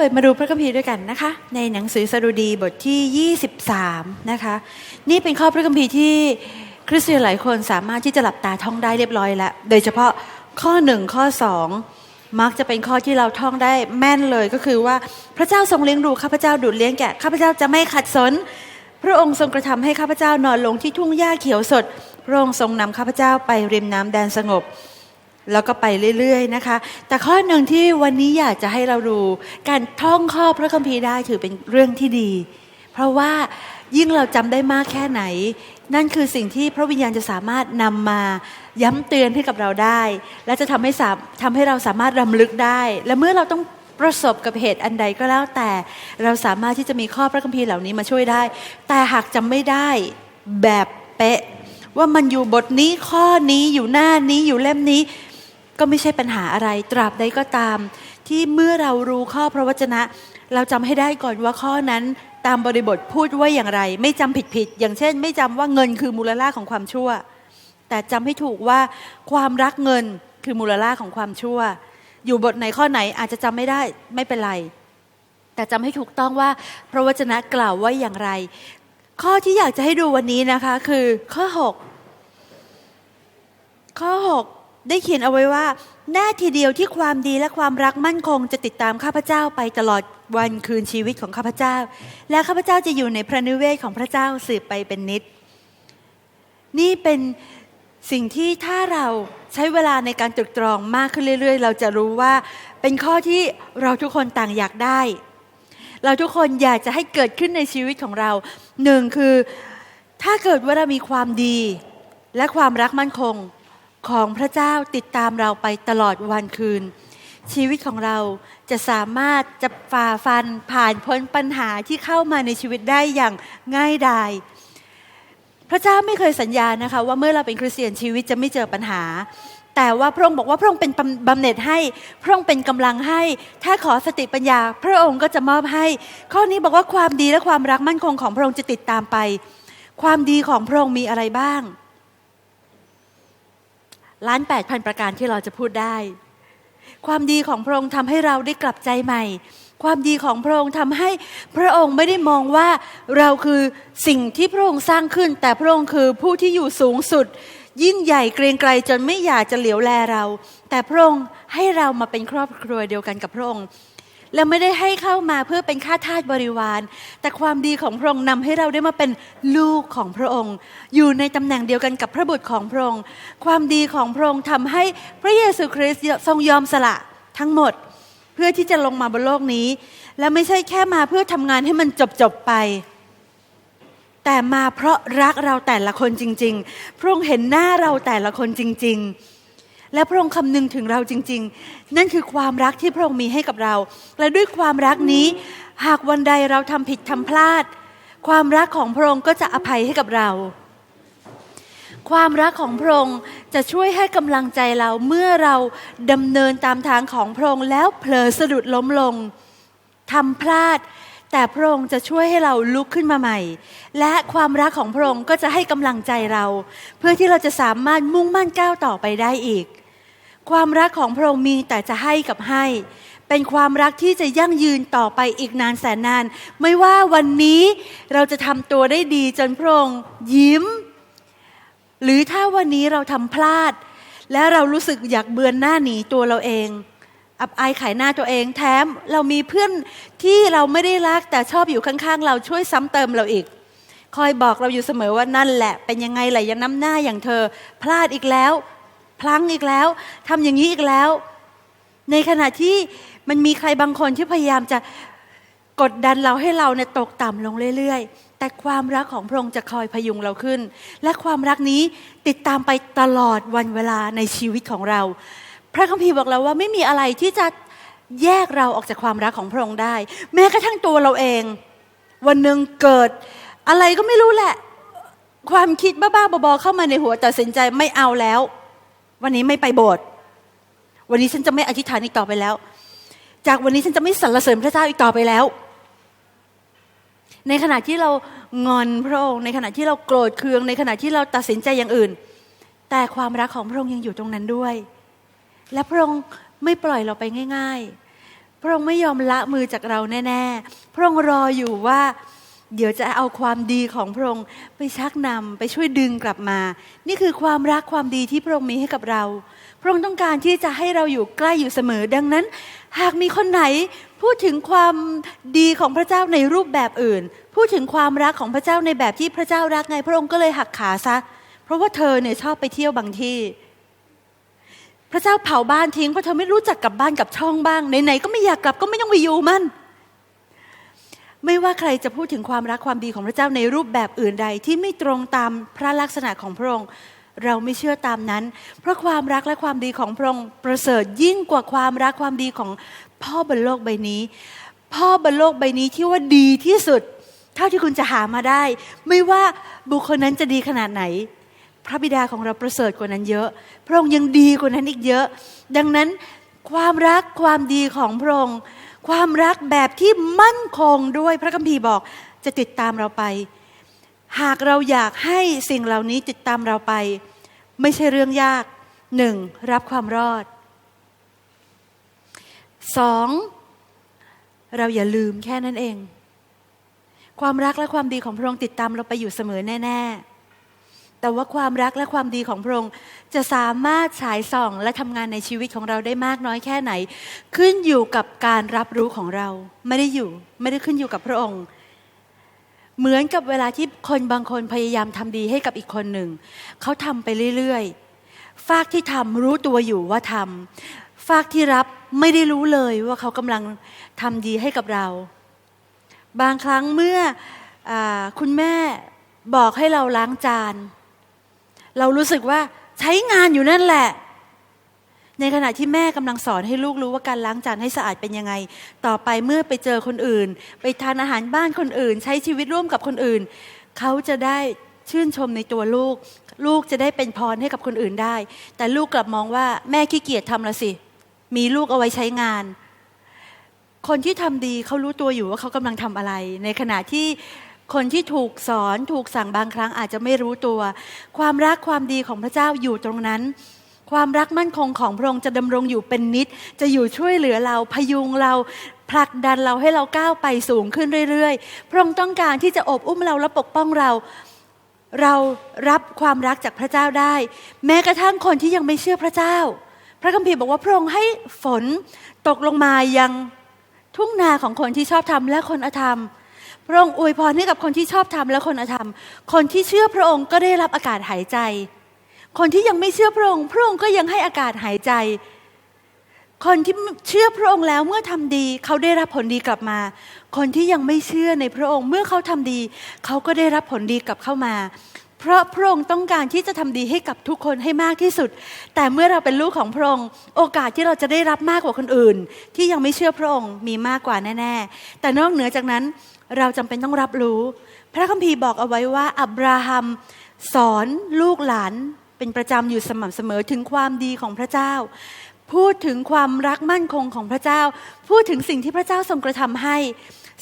ปิดมาดูพระคัมภีร์ด้วยกันนะคะ ในหนังสือสดุดีบทที่ 23 นะคะ นี่เป็นข้อพระคัมภีร์ที่คริสเตียนหลายคนสามารถที่จะหลับตาท่องได้เรียบร้อยแล้ว โดยเฉพาะข้อ1ข้อ2มักจะเป็นข้อที่เราท่องได้แม่นเลยก็คือว่าพระเจ้าทรงเลี้ยงดูข้าพเจ้าดูดเลี้ยงแกะข้าพเจ้าจะไม่ขัดสน พระองค์ทรงกระทำให้ข้าพเจ้านอนลงที่ทุ่งหญ้าเขียวสด พระองค์ทรงนำข้าพเจ้าไปริมน้ำแดนสงบ แล้วก็ไปเรื่อยๆนะคะ แต่ข้อหนึ่งที่วันนี้อยากจะให้เราดูการท่องข้อพระคัมภีร์ได้ถือเป็นเรื่องที่ดี เพราะว่ายิ่งเราจำได้มากแค่ไหน นั่นคือสิ่งที่พระวิญญาณจะสามารถนำมาย้ำเตือนให้กับเราได้ และจะทำให้สามทำให้เราสามารถรำลึกได้ และเมื่อเราต้องประสบกับเหตุอันใดก็แล้วแต่เราสามารถที่จะมีข้อพระคัมภีร์เหล่านี้มาช่วยได้ แต่หากจำไม่ได้แบบเป๊ะ ว่ามันอยู่บทนี้ข้อนี้อยู่หน้านี้อยู่เล่มนี้ ก็ไม่ใช่ปัญหาอะไร ตราบใดก็ตาม ที่เมื่อเรารู้ข้อพระวจนะ เราจำให้ได้ก่อนว่าข้อนั้นตามบริบทพูดว่าอย่างไร ไม่จำผิดผิดๆอย่างเช่น ไม่จำว่าเงินคือมูลค่าของความชั่ว แต่จำให้ถูกว่าความรักเงินคือมูลค่าของความชั่ว อยู่บทไหนข้อไหนอาจจะจำไม่ได้ไม่เป็นไร แต่จำให้ถูกต้องว่าพระวจนะกล่าวว่าอย่างไร ข้อที่อยากจะให้ดูวันนี้นะคะคือข้อ 6 ข้อ 6 ได้เขียนเอาไว้ว่า หน้าทีเดียวที่ความดีและความรักมั่นคง จะติดตามข้าพเจ้าไปตลอดวันคืนชีวิตของข้าพเจ้า และข้าพเจ้าจะอยู่ในพระนิเวศของพระเจ้าสืบไปเป็นนิด นี่เป็นสิ่งที่ถ้าเราใช้เวลาในการตรึกตรองมากขึ้นเรื่อย ๆ เราจะรู้ว่าเป็นข้อที่เราทุกคนต่างอยากได้ เราทุกคนอยากจะให้เกิดขึ้นในชีวิตของเราหนึ่งคือ ถ้าเกิดว่าเรามีความดีและความรักมั่นคง ของพระเจ้าติดตามเราไปตลอดวันคืน ชีวิตของเราจะสามารถจะฝ่าฟันผ่านพ้นปัญหาที่เข้ามาในชีวิตได้อย่างง่ายดายพระเจ้าไม่เคยสัญญานะคะว่าเมื่อเราเป็นคริสเตียนชีวิตจะไม่เจอปัญหา แต่ว่าพระองค์บอกว่าพระองค์เป็นบำเหน็จให้ พระองค์เป็นกำลังให้ ถ้าขอสติปัญญา พระองค์ก็จะมอบให้ ข้อนี้บอกว่าความดีและความรักมั่นคงของพระองค์จะติดตามไป ความดีของพระองค์มีอะไรบ้าง ล้านแปดพันประการที่เราจะพูดได้ ความดีของพระองค์ทำให้เราได้กลับใจใหม่ ความดีของพระองค์ทำให้พระองค์ไม่ได้มองว่าเราคือสิ่งที่พระองค์สร้างขึ้น แต่พระองค์คือผู้ที่อยู่สูงสุด ยิ่งใหญ่เกรียงไกรจนไม่อยากจะเหลียวแลเรา แต่พระองค์ให้เรามาเป็นครอบครัวเดียวกันกับพระองค์ และไม่ได้ให้เข้ามาเพื่อเป็นข้าทาสบริวาร แต่ความดีของพระองค์นำให้เราได้มาเป็นลูกของพระองค์ อยู่ในตำแหน่งเดียวกันกับพระบุตรของพระองค์ ความดีของพระองค์ทำให้พระเยซูคริสต์ทรงยอมสละทั้งหมด เพื่อที่จะลงมาบนโลกนี้ และไม่ใช่แค่มาเพื่อทำงานให้มันจบจบไป แต่มาเพราะรักเราแต่ละคนจริง ๆ พระองค์เห็นหน้าเราแต่ละคนจริง ๆ และพระองค์คำนึงถึงเราจริง ๆ นั่นคือความรักที่พระองค์มีให้กับเรา และด้วยความรักนี้ หากวันใดเราทำผิดทำพลาด ความรักของพระองค์ก็จะอภัยให้กับเรา ความรักของพระองค์จะช่วยให้กำลังใจเราเมื่อเราดำเนินตามทางของพระองค์แล้วเผลอสะดุดล้มลงทำพลาด แต่พระองค์จะช่วยให้เราลุกขึ้นมาใหม่ และความรักของพระองค์ก็จะให้กำลังใจเรา เพื่อที่เราจะสามารถมุ่งมั่นก้าวต่อไปได้อีก ความรักของพระองค์มีแต่จะให้กับให้ เป็นความรักที่จะยั่งยืนต่อไปอีกนานแสนนาน ไม่ว่าวันนี้เราจะทำตัวได้ดีจนพระองค์ยิ้ม หรือถ้าวันนี้เราทำพลาด และเรารู้สึกอยากเบือนหน้าหนีตัวเราเอง อับอายขายหน้าตัวเองแถมเรามีเพื่อนที่เราไม่ได้รักแต่ชอบอยู่ข้างๆ เราช่วยซ้ำเติมเราอีกคอยบอกเราอยู่เสมอว่านั่นแหละ เป็นยังไงแหละยังน้ำหน้าอย่างเธอ พลาดอีกแล้ว พลั้งอีกแล้วทำอย่างนี้อีกแล้ว ในขณะที่มันมีใครบางคนที่พยายามจะกดดันเราให้เราเนี่ยตกต่ำลงเรื่อย ๆ แต่ความรักของพระองค์จะคอยพยุงเราขึ้น และความรักนี้ติดตามไปตลอดวันเวลาในชีวิตของเรา พระคัมภีร์บอกเราว่าไม่มีอะไรที่จะแยกเราออกจากความรักของพระองค์ได้ แม้กระทั่งตัวเราเอง วันหนึ่งเกิด อะไรก็ไม่รู้แหละ ความคิดบ้าๆบอๆเข้ามาในหัวตัดสินใจไม่เอาแล้ว วันนี้ไม่ไปโบสถ์วันนี้ฉันจะไม่อธิษฐานอีกต่อไปแล้ว จากวันนี้ฉันจะไม่สรรเสริญพระเจ้าอีกต่อไปแล้ว ในขณะที่เรางอนพระองค์ในขณะที่เราโกรธเคือง ในขณะที่เราตัดสินใจอย่างอื่น แต่ความรักของพระองค์ยังอยู่ตรงนั้นด้วย และพระองค์ไม่ปล่อยเราไปง่าย ๆ พระองค์ไม่ยอมละมือจากเราแน่ ๆ พระองค์รออยู่ว่า เดี๋ยวจะเอาความดีของพระองค์ไปชักนำไปช่วยดึงกลับมา นี่คือความรักความดีที่พระองค์มีให้กับเรา พระองค์ต้องการที่จะให้เราอยู่ใกล้อยู่เสมอ ดังนั้น หากมีคนไหนพูดถึงความดีของพระเจ้าในรูปแบบอื่น พูดถึงความรักของพระเจ้าในแบบที่พระเจ้ารักไง พระองค์ก็เลยหักขาซะ เพราะว่าเธอเนี่ยชอบไปเที่ยวบางที่ พระเจ้าเผาบ้านทิ้งเพราะเธอไม่รู้จักกลับบ้านกับช่องบ้างไหนๆก็ไม่อยากกลับก็ไม่ต้องไปอยู่มัน ไม่ว่าใครจะพูดถึงความรักความดีของพระเจ้าในรูปแบบอื่นใดที่ไม่ตรงตามพระลักษณะของพระองค์ เราไม่เชื่อตามนั้น เพราะความรักและความดีของพระองค์ประเสริฐยิ่งกว่าความรักความดีของพ่อบนโลกใบนี้ พ่อบนโลกใบนี้ที่ว่าดีที่สุด เท่าที่คุณจะหามาได้ ไม่ว่าบุคคลนั้นจะดีขนาดไหน พระบิดาของเราประเสริฐกว่านั้นเยอะ พระองค์ยังดีกว่านั้นอีกเยอะ ดังนั้นความรักความดีของพระองค์ ความรักแบบที่มั่นคงด้วยพระคัมภีร์บอกจะติดตามเราไป หากเราอยากให้สิ่งเหล่านี้ติดตามเราไป ไม่ใช่เรื่องยากหนึ่งรับความรอดสองเราอย่าลืมแค่นั้นเอง ความรักและความดีของพระองค์ติดตามเราไปอยู่เสมอแน่ ๆ แต่ว่าความรักและความดีของพระองค์จะสามารถฉายส่องและทำงานในชีวิตของเราได้มากน้อยแค่ไหน ขึ้นอยู่กับการรับรู้ของเรา ไม่ได้อยู่ ไม่ได้ขึ้นอยู่กับพระองค์ เหมือนกับเวลาที่คนบางคนพยายามทำดีให้กับอีกคนหนึ่ง เขาทำไปเรื่อยๆฝากที่ทำรู้ตัวอยู่ว่าทำฝากที่รับไม่ได้รู้เลยว่าเขากำลังทำดีให้กับเรา บางครั้งเมื่ออคุณแม่บอกให้เราล้างจาน เรารู้สึกว่าใช้งานอยู่นั่นแหละ ในขณะที่แม่กำลังสอนให้ลูกรู้ว่าการล้างจานให้สะอาดเป็นยังไง ต่อไปเมื่อไปเจอคนอื่น ไปทานอาหารบ้านคนอื่น ใช้ชีวิตร่วมกับคนอื่น เขาจะได้ชื่นชมในตัวลูก ลูกจะได้เป็นพรให้กับคนอื่นได้ แต่ลูกกลับมองว่าแม่ขี้เกียจทำละสิ มีลูกเอาไว้ใช้งาน คนที่ทำดีเขารู้ตัวอยู่ว่าเขากำลังทำอะไร ในขณะที่ คนที่ถูกสอนถูกสั่งบางครั้งอาจจะไม่รู้ตัว ความรักความดีของพระเจ้าอยู่ตรงนั้น ความรักมั่นคงของพระองค์จะดำรงอยู่เป็นนิด จะอยู่ช่วยเหลือเราพยุงเราผลักดันเราให้เราก้าวไปสูงขึ้นเรื่อยๆ พระองค์ต้องการที่จะอบอุ้มเราและปกป้องเรา เรารับความรักจากพระเจ้าได้ แม้กระทั่งคนที่ยังไม่เชื่อพระเจ้า พระคัมภีร์บอกว่าพระองค์ให้ฝนตกลงมายังทุ่งนาของคนที่ชอบทำและคนอธรรม ระองค์อวยพรให้กับคนที่ชอบทำและคนอธรรม คนที่เชื่อพระองค์ก็ได้รับอากาศหายใจ คนที่ยังไม่เชื่อพระองค์ พระองค์ก็ยังให้อากาศหายใจ คนที่เชื่อพระองค์แล้วเมื่อทำดี เขาได้รับผลดีกลับมา คนที่ยังไม่เชื่อในพระองค์เมื่อเขาทำดี เขาก็ได้รับผลดีกลับเข้ามา เพราะพระองค์ต้องการที่จะทำดีให้กับทุกคนให้มากที่สุด แต่เมื่อเราเป็นลูกของพระองค์ โอกาสที่เราจะได้รับมากกว่าคนอื่น ที่ยังไม่เชื่อพระองค์มีมากกว่าแน่ ๆ แต่นอกเหนือจากนั้น เราจำเป็นต้องรับรู้ พระคัมภีร์บอกเอาไว้ว่า อับราฮัมสอนลูกหลานเป็นประจำอยู่สม่ำเสมอถึงความดีของพระเจ้า พูดถึงความรักมั่นคงของพระเจ้า พูดถึงสิ่งที่พระเจ้าทรงกระทำให้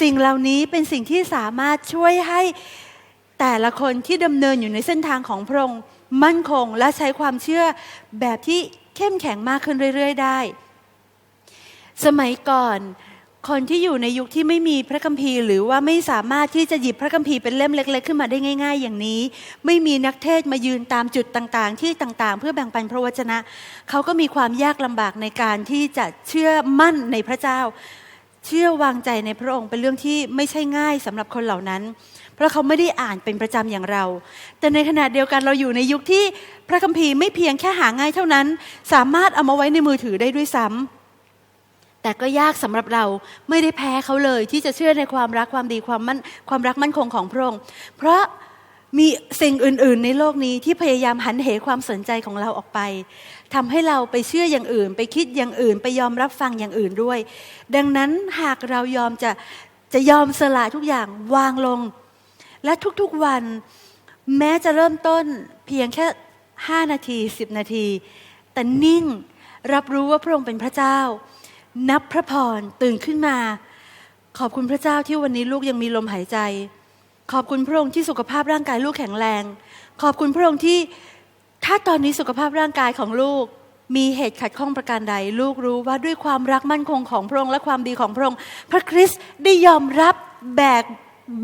สิ่งเหล่านี้เป็นสิ่งที่สามารถช่วยให้แต่ละคนที่ดำเนินอยู่ในเส้นทางของพระองค์มั่นคงและใช้ความเชื่อแบบที่เข้มแข็งมากขึ้นเรื่อย ๆ ได้ สมัยก่อน คนที่อยู่ในยุคที่ไม่มีพระคัมภีร์ หรือว่าไม่สามารถที่จะหยิบพระคัมภีร์เป็นเล่มเล็ก ๆ ขึ้นมาได้ง่าย ๆ อย่างนี้ ไม่มีนักเทศมายืนตามจุดต่างๆ ที่ต่างๆ เพื่อแบ่งปันพระวจนะ เขาก็มีความยากลำบากในการที่จะเชื่อมั่นในพระเจ้า เชื่อวางใจในพระองค์เป็นเรื่องที่ไม่ใช่ง่ายสำหรับคนเหล่านั้น เพราะเขาไม่ได้อ่านเป็นประจำอย่างเรา แต่ในขณะเดียวกันเราอยู่ในยุคที่พระคัมภีร์ไม่เพียงแค่หาง่ายเท่านั้น สามารถเอามาไว้ในมือถือได้ด้วยซ้ำ แต่ก็ยากสำหรับเราไม่ได้แพ้เขาเลย ที่จะเชื่อในความรักความดีความมั่นความรักมั่นคงของพระองค์เพราะมีสิ่งอื่น ๆ ในโลกนี้ที่พยายามหันเหความสนใจของเราออกไปทำให้เราไปเชื่ออย่างอื่น ไปคิดอย่างอื่น ไปยอมรับฟังอย่างอื่นด้วย ดังนั้นหากเรายอมจะจะยอมสละทุกอย่างวางลง และทุกๆวัน แม้จะเริ่มต้นเพียงแค่5นาที10นาที แต่นิ่งรับรู้ว่าพระองค์เป็นพระเจ้า นับพระพรตื่นขึ้นมา ขอบคุณพระเจ้าที่วันนี้ลูกยังมีลมหายใจ ขอบคุณพระองค์ที่สุขภาพร่างกายลูกแข็งแรง ขอบคุณพระองค์ที่ถ้าตอนนี้สุขภาพร่างกายของลูกมีเหตุขัดข้องประการใด ลูกรู้ว่าด้วยความรักมั่นคงของพระองค์และความดีของพระองค์ พระคริสต์ได้ยอมรับแบก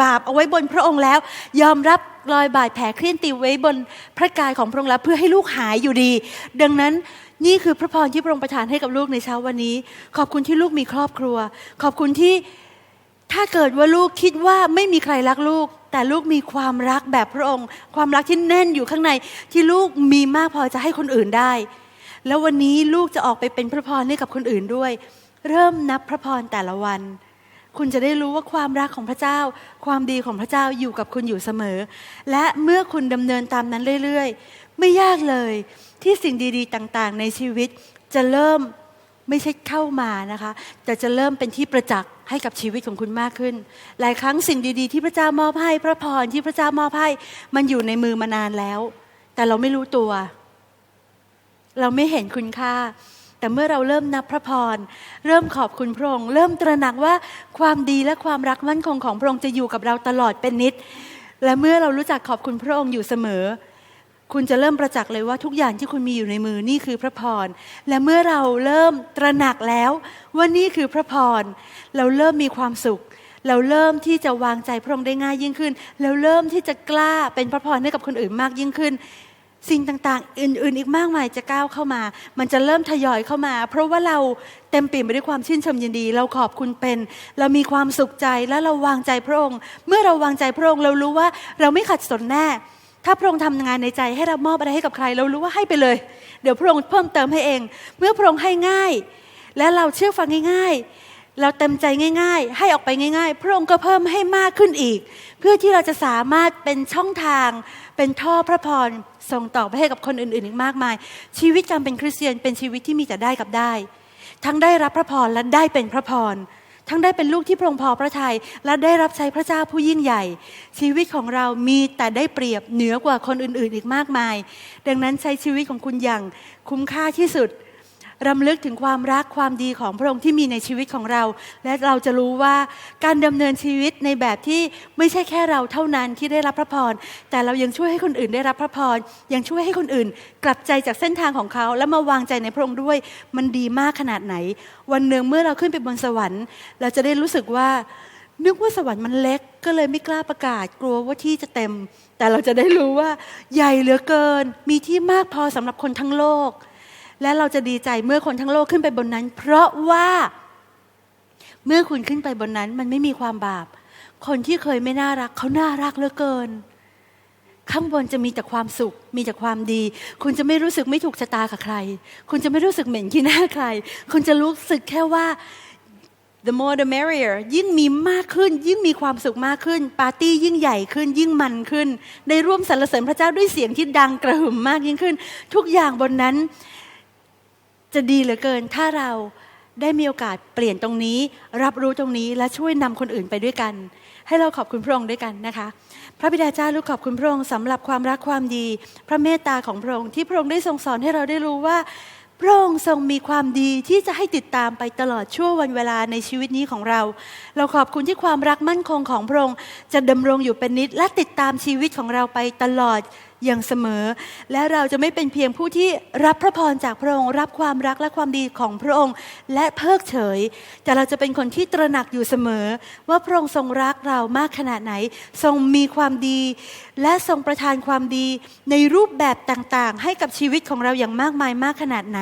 บาปเอาไว้บนพระองค์แล้ว ยอมรับรอยบาดแผลเคลื่อนตีไว้บนพระกายของพระองค์แล้วเพื่อให้ลูกหายอยู่ดี ดังนั้น นี่คือพระพรที่พระองค์ประทานให้กับลูกในเช้าวันนี้ ขอบคุณที่ลูกมีครอบครัว ขอบคุณที่ถ้าเกิดว่าลูกคิดว่าไม่มีใครรักลูก แต่ลูกมีความรักแบบพระองค์ ความรักที่แน่นอยู่ข้างใน ที่ลูกมีมากพอจะให้คนอื่นได้ แล้ววันนี้ลูกจะออกไปเป็นพระพรให้กับคนอื่นด้วย เริ่มนับพระพรแต่ละวัน คุณจะได้รู้ว่าความรักของพระเจ้า ความดีของพระเจ้าอยู่กับคุณอยู่เสมอ และเมื่อคุณดำเนินตามนั้นเรื่อยๆ ไม่ยากเลยที่สิ่งดีๆต่างๆ ในชีวิตจะเริ่มไม่ใช่เข้ามานะคะ แต่จะเริ่มเป็นที่ประจักษ์ให้กับชีวิตของคุณมากขึ้น หลายครั้งสิ่งดีๆ ที่พระเจ้ามอบให้ พระพรที่พระเจ้ามอบให้ มันอยู่ในมือมานานแล้ว แต่เราไม่รู้ตัว เราไม่เห็นคุณค่า แต่เมื่อเราเริ่มนับพระพร เริ่มขอบคุณพระองค์ เริ่มตระหนักว่าความดีและความรักมั่นคงของพระองค์จะอยู่กับเราตลอดเป็นนิด และเมื่อเรารู้จักขอบคุณพระองค์อยู่เสมอ คุณจะเริ่มประจักษ์เลยว่าทุกอย่างที่คุณมีอยู่ในมือนี่คือพระพร และเมื่อเราเริ่มตระหนักแล้วว่านี่คือพระพร เราเริ่มมีความสุข เราเริ่มที่จะวางใจพระองค์ได้ง่ายยิ่งขึ้น เราเริ่มที่จะกล้าเป็นพระพรให้กับคนอื่นมากยิ่งขึ้น สิ่งต่างๆ อื่นๆ อีกมากมายจะก้าวเข้ามา มันจะเริ่มทยอยเข้ามา เพราะว่าเราเต็มเปี่ยมไปด้วยความชื่นชมยินดี เราขอบคุณเป็น เรามีความสุขใจและเราวางใจพระองค์ เมื่อเราวางใจพระองค์เรารู้ว่าเราไม่ขัดสนแน่ ถ้าพระองค์ทำงานในใจให้เรามอบอะไรให้กับใคร เรารู้ว่าให้ไปเลย เดี๋ยวพระองค์เพิ่มเติมให้เอง เมื่อพระองค์ให้ง่าย และเราเชื่อฟังง่าย ๆ เราเต็มใจง่าย ๆ ให้ออกไปง่าย ๆ พระองค์ก็เพิ่มให้มากขึ้นอีก เพื่อที่เราจะสามารถเป็นช่องทาง เป็นท่อพระพรส่งต่อไปให้กับคนอื่นๆอีกมากมาย ชีวิตการเป็นคริสเตียนเป็นชีวิตที่มีแต่ได้กับได้ ทั้งได้รับพระพรและได้เป็นพระพร ทั้งได้เป็นลูกที่พระองค์พอพระทยัยและได้รับใช้พระเจ้าผู้ยิ่งใหญ่ ชีวิตของเรามีแต่ได้เปรียบเหนือกว่าคนอื่นๆ อีกมากมาย ดังนั้นใช้ชีวิตของคุณอย่างคุ้มค่าที่สุด รำลึกถึงความรักความดีของพระองค์ที่มีในชีวิตของเรา และเราจะรู้ว่าการดำเนินชีวิตในแบบที่ไม่ใช่แค่เราเท่านั้นที่ได้รับพระพร แต่เรายังช่วยให้คนอื่นได้รับพระพร ยังช่วยให้คนอื่น กลับใจจากเส้นทางของเขา และมาวางใจในพระองค์ด้วย มันดีมากขนาดไหน วันหนึ่งเมื่อเราขึ้นไปบนสวรรค์ เราจะได้รู้สึกว่านึกว่าสวรรค์มันเล็กก็เลยไม่กล้าประกาศ กลัวว่าที่จะเต็ม แต่เราจะได้รู้ว่า ใหญ่เหลือเกิน มีที่มากพอสำหรับคนทั้งโลก และเราจะดีใจเมื่อคนทั้งโลกขึ้นไปบนนั้น เพราะว่าเมื่อคุณขึ้นไปบนนั้น มันไม่มีความบาป คนที่เคยไม่น่ารักเขาน่ารักเหลือเกิน ข้างบนจะมีแต่ความสุข มีแต่ความดี คุณจะไม่รู้สึกไม่ถูกชะตากับใคร คุณจะไม่รู้สึกเหม็นขี้หน้าใคร คุณจะรู้สึกแค่ว่า the more the merrier ยิ่งมีมากขึ้น ยิ่งมีความสุขมากขึ้น ปาร์ตี้ยิ่งใหญ่ขึ้น ยิ่งมันขึ้น ได้ร่วมสรรเสริญพระเจ้าด้วยเสียงที่ดังกระหึ่มมากยิ่งขึ้น ทุกอย่างบนนั้น จะดีเหลือเกินถ้าเราได้มีโอกาสเปลี่ยนตรงนี้ รับรู้ตรงนี้และช่วยนำคนอื่นไปด้วยกัน ให้เราขอบคุณพระองค์ด้วยกันนะคะ พระบิดาเจ้าลูกขอบคุณพระองค์สำหรับความรักความดี พระเมตตาของพระองค์ที่พระองค์ได้ทรงสอนให้เราได้รู้ว่าพระองค์ทรงมีความดีที่จะให้ติดตามไปตลอดชั่ววันเวลาในชีวิตนี้ของเรา เราขอบคุณที่ความรักมั่นคงของพระองค์จะดำรงอยู่เป็นนิดและติดตามชีวิตของเราไปตลอด อย่างเสมอ และเราจะไม่เป็นเพียงผู้ที่รับพระพรจากพระองค์ รับความรักและความดีของพระองค์ และเพิกเฉย แต่เราจะเป็นคนที่ตระหนักอยู่เสมอ ว่าพระองค์ทรงรักเรามากขนาดไหน ทรงมีความดี และทรงประทานความดีในรูปแบบต่างๆ ให้กับชีวิตของเราอย่างมากมายมากขนาดไหน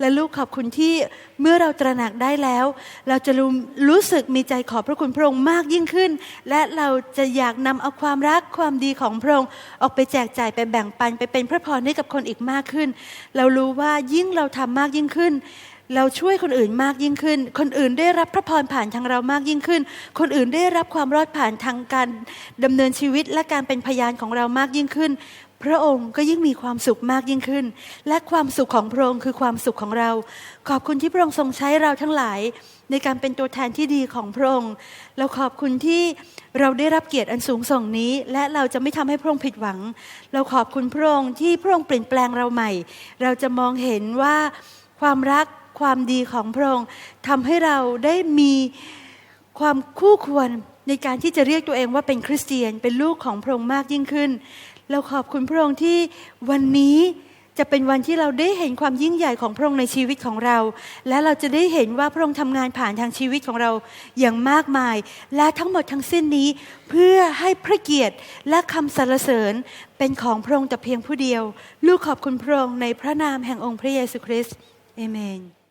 และลูกขอบคุณที่เมื่อเราตระหนักได้แล้ว เราจะรู้รู้สึกมีใจขอบพระคุณพระองค์มากยิ่งขึ้น และเราจะอยากนำเอาความรักความดีของพระองค์ออกไปแจกจ่ายไปแบ่งปันไปเป็นพระพรให้กับคนอีกมากขึ้น เรารู้ว่ายิ่งเราทำมากยิ่งขึ้น เราช่วยคนอื่นมากยิ่งขึ้น คนอื่นได้รับพระพรผ่านทางเรามากยิ่งขึ้น คนอื่นได้รับความรอดผ่านทางการดำเนินชีวิตและการเป็นพยานของเรามากยิ่งขึ้นพระองค์ก็ยิ่งมีความสุขมากยิ่งขึ้น และความสุขของพระองค์คือความสุขของเรา ขอบคุณที่พระองค์ทรงใช้เราทั้งหลาย ในการเป็นตัวแทนที่ดีของพระองค์ เราขอบคุณที่ เราได้รับเกียรติอันสูงส่งนี้ และเราจะไม่ทำให้พระองค์ผิดหวัง เราขอบคุณพระองค์ที่พระองค์เปลี่ยนแปลงเราใหม่ เราจะมองเห็นว่าความรักความดีของพระองค์ทำให้เราได้มีความคู่ควรในการที่จะเรียกตัวเองว่าเป็นคริสเตียนเป็นลูกของพระองค์มากยิ่งขึ้น เราขอบคุณพระองค์ที่วันนี้ จะเป็นวันที่เราได้เห็นความยิ่งใหญ่ของพระองค์ในชีวิตของเรา และเราจะได้เห็นว่าพระองค์ทำงานผ่านทางชีวิตของเราอย่างมากมาย และทั้งหมดทั้งสิ้นนี้ เพื่อให้พระเกียรติและคำสรรเสริญเป็นของพระองค์แต่เพียงผู้เดียว ลูกขอบคุณพระองค์ในพระนามแห่งองค์พระเยซูคริสต์เอเมน